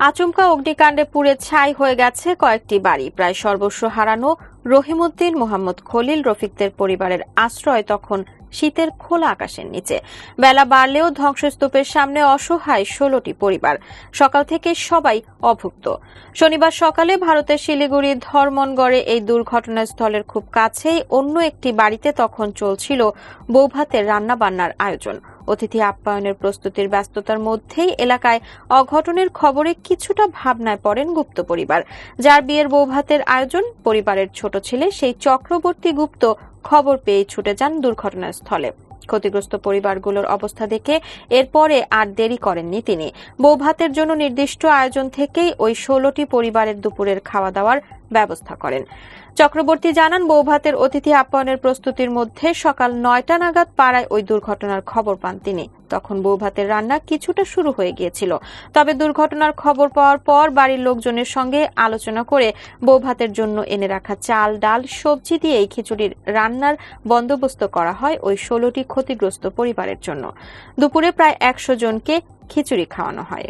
আচমকা অগ্নিকাণ্ডে পুড়ে ছাই হয়ে গেছে কয়েকটি বাড়ি। প্রায় সর্বস্ব হারানো রহিমউদ্দিন মোহাম্মদ খলিল, রফিকদের পরিবারের আশ্রয় তখন শীতের খোলা আকাশের নিচে। বেলা বাড়লেও ধ্বংসস্তূপের সামনে অসহায় ষোলোটি পরিবার। সকাল থেকে সবাই অভুক্ত। শনিবার সকালে ভারতের শিলিগুড়ি ধর্মনগড়ে এই দুর্ঘটনাস্থলের খুব কাছেই অন্য একটি বাড়িতে তখন চলছিল বৌভাতের রান্নাবান্নার আয়োজন। অতিথি আপ্যায়নের প্রস্তুতির ব্যস্ততার মধ্যেই এলাকায় অঘটনের খবরে কিছুটা ভাবনায় পড়েন গুপ্ত পরিবার। যার বিয়ের বৌভাতের আয়োজন পরিবারের ছোট ছেলে সেই চক্রবর্তী গুপ্ত খবর পেয়ে ছুটে যান দুর্ঘটনাস্থলে। ক্ষতিগ্রস্ত পরিবারগুলোর অবস্থা দেখে এরপরে আর দেরি করেননি তিনি। বৌভাতের জন্য নির্দিষ্ট আয়োজন থেকেই ওই ষোলোটি পরিবারের দুপুরের খাওয়া দাওয়ার ব্যবস্থা করেন। চক্রবর্তী জানান, বৌভাতের অতিথি আপ্যায়নের প্রস্তুতির মধ্যে সকাল নয়টা নাগাদ পাড়ায় ওই দুর্ঘটনার খবর পান তিনি। তখন বৌভাতের রান্না কিছুটা শুরু হয়ে গিয়েছিল। তবে দুর্ঘটনার খবর পাওয়ার পর বাড়ির লোকজনের সঙ্গে আলোচনা করে বৌভাতের জন্য এনে রাখা চাল, ডাল, সবজি দিয়ে এই খিচুড়ির রান্নার বন্দোবস্ত করা হয় ওই ষোলোটি ক্ষতিগ্রস্ত পরিবারের জন্য। দুপুরে প্রায় একশো জনকে খিচুড়ি খাওয়ানো হয়।